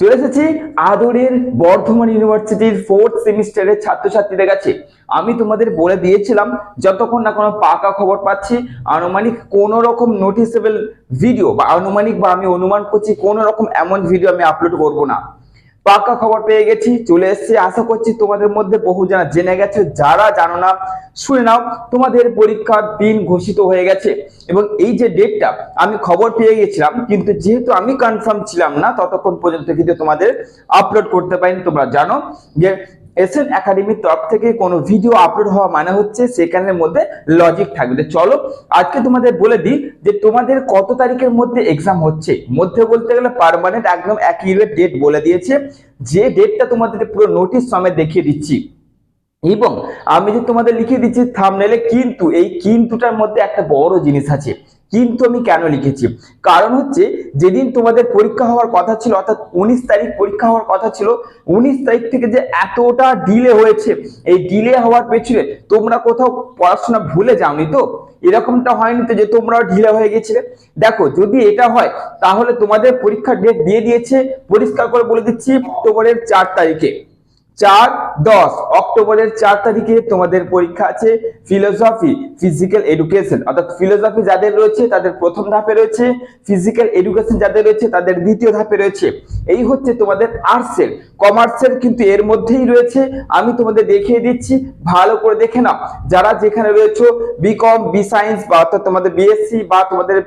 চলে এসেছি আদরের বর্ধমান ইউনিভার্সিটির ফোর্থ সেমিস্টারের ছাত্রছাত্রীদের কাছে। আমি তোমাদের বলে দিয়েছিলাম, যতক্ষণ না কোনো পাকা খবর পাচ্ছি, আনুমানিক কোনো রকম নোটিসেবল ভিডিও বা আনুমানিক বা আমি অনুমান করছি কোনো রকম এমন ভিডিও আমি আপলোড করব না। পাকা খবর পেয়ে গেছি, চলে এসেছি। আশা করছি তোমাদের মধ্যে বহু জানা জেনে গেছে। যারা জানো না, শুনে নাও, তোমাদের পরীক্ষার দিন ঘোষিত হয়ে গেছে। এবং এই যে ডেটটা আমি খবর পেয়ে গেছিলাম, কিন্তু যেহেতু আমি কনফার্ম ছিলাম না, ততক্ষণ পর্যন্ত কিন্তু তোমাদের আপলোড করতে পারিনি। তোমরা জানো যে এসএন একাডেমির তরফ থেকে কোনো ভিডিও আপলোড হওয়া মানে হচ্ছে সেখানের মধ্যে লজিক থাকবে। চলো, আজকে তোমাদের বলে দিই যে তোমাদের কত তারিখের মধ্যে এক্সাম হচ্ছে। মধ্যে বলতে গেলে পার্মানেন্ট একদম অ্যাকিউরেট ডেট বলে দিয়েছে। যে ডেটটা তোমাদের পুরো নোটিশ সমেত দেখিয়ে দিচ্ছি। এবং আমি যে তোমাদের লিখে দিচ্ছি থামনেলে কিন্তু এই কিন্তুটার মধ্যে একটা বড় জিনিস আছে। কিন্তু আমি কেন লিখেছি? কারণ হচ্ছে, যেদিন তোমাদের পরীক্ষা হওয়ার কথা ছিল, অর্থাৎ উনিশ তারিখ পরীক্ষা হওয়ার কথা ছিল, উনিশ তারিখ থেকে যে এতটা ডিলে হয়েছে, এই ডিলে হওয়ার পেছনে তোমরা কোথাও পড়াশোনা ভুলে যাওনি তো? এরকমটা হয়নি তো যে তোমরাও ঢিলে হয়ে গেছিলে দেখো, যদি এটা হয়, তাহলে তোমাদের পরীক্ষার ডেট দিয়ে দিয়েছে, পরিষ্কার করে বলে দিচ্ছি অক্টোবরের চার তারিখে। চার দশ। অক্টোবরের চার তারিখে তোমাদের পরীক্ষা আছে ফিলোসফি ফিজিক্যাল এডুকেশন অর্থাৎ ফিলোসফি যাদের রয়েছে, তাদের প্রথম ধাপে রয়েছে ফিজিক্যাল এডুকেশন যাদের রয়েছে, তাদের দ্বিতীয় ধাপে রয়েছে। এই হচ্ছে তোমাদের আর্টসের কমার্সের কিন্তু এর মধ্যেই রয়েছে। আমি তোমাদের দেখিয়ে দিচ্ছি, ভালো করে দেখে নাও। যারা যেখানে রয়েছে বিকম বি সায়েন্স বা অর্থাৎ তোমাদের বিএসসি বা তোমাদের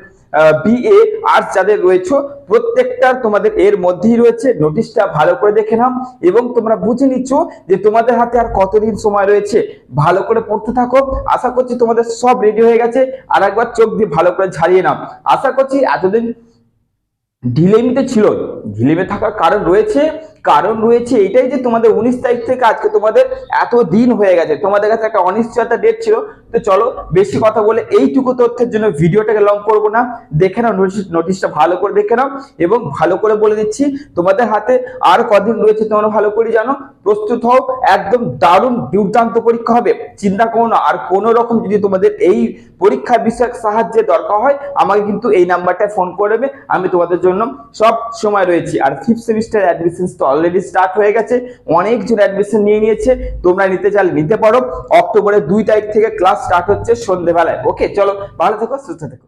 বিএ আর্টস যাদের রয়েছে, প্রত্যেকটার তোমাদের এর মধ্যেই রয়েছে। নোটিশটা ভালো করে দেখে নাও এবং তোমরা বুঝে নিচ্ছ যে তোমাদের হাতে আর কতদিন সময় রয়েছে। ভালো করে পড়তে থাকো। আশা করছি তোমাদের সব রেডি হয়ে গেছে। আর একবার চোখ দিয়ে ভালো করে ঝাড়িয়ে নাও। আশা করছি এতদিন ঢিলেমিতে ছিল। ঢিলেমে থাকার কারণ রয়েছে। কারণ রয়েছে এটাই যে তোমাদের উনিশ তারিখ থেকে আজকে তোমাদের এত দিন হয়ে গেছে। তোমাদের কাছে একটা অনিশ্চয়তা ডেট ছিল। তো চলো, বেশি কথা বলে এইটুকু তথ্যের জন্য ভিডিওটাকে লং করব না। দেখে নাও নোটিশ নোটিশটা ভালো করে দেখে নাও এবং ভালো করে বলে দিচ্ছি, তোমাদের হাতে আর কদিন রয়েছে তোমরা ভালো করে জানো। প্রস্তুত হও, একদম দারুণ দুর্দান্ত পরীক্ষা হবে। চিন্তা করো না, আর কোনো রকম যদি তোমাদের এই পরীক্ষা বিষয়ক সাহায্যে দরকার হয়, আমাকে কিন্তু এই নাম্বারটায় ফোন করে দেবে। আমি তোমাদের জন্য সব সময় রয়েছি। আর ফিফথ সেমিস্টার অ্যাডমিশন তো অলরেডি স্টার্ট হয়ে গেছে। অনেকজন অ্যাডমিশন নিয়ে নিয়েছে। তোমরা নিতে চাইলে নিতে পারো। অক্টোবরের দুই তারিখ থেকে ক্লাস স্টার্ট হচ্ছে সন্ধ্যেবেলায় ওকে চলো, ভালো থেকো, সুস্থ থেকো।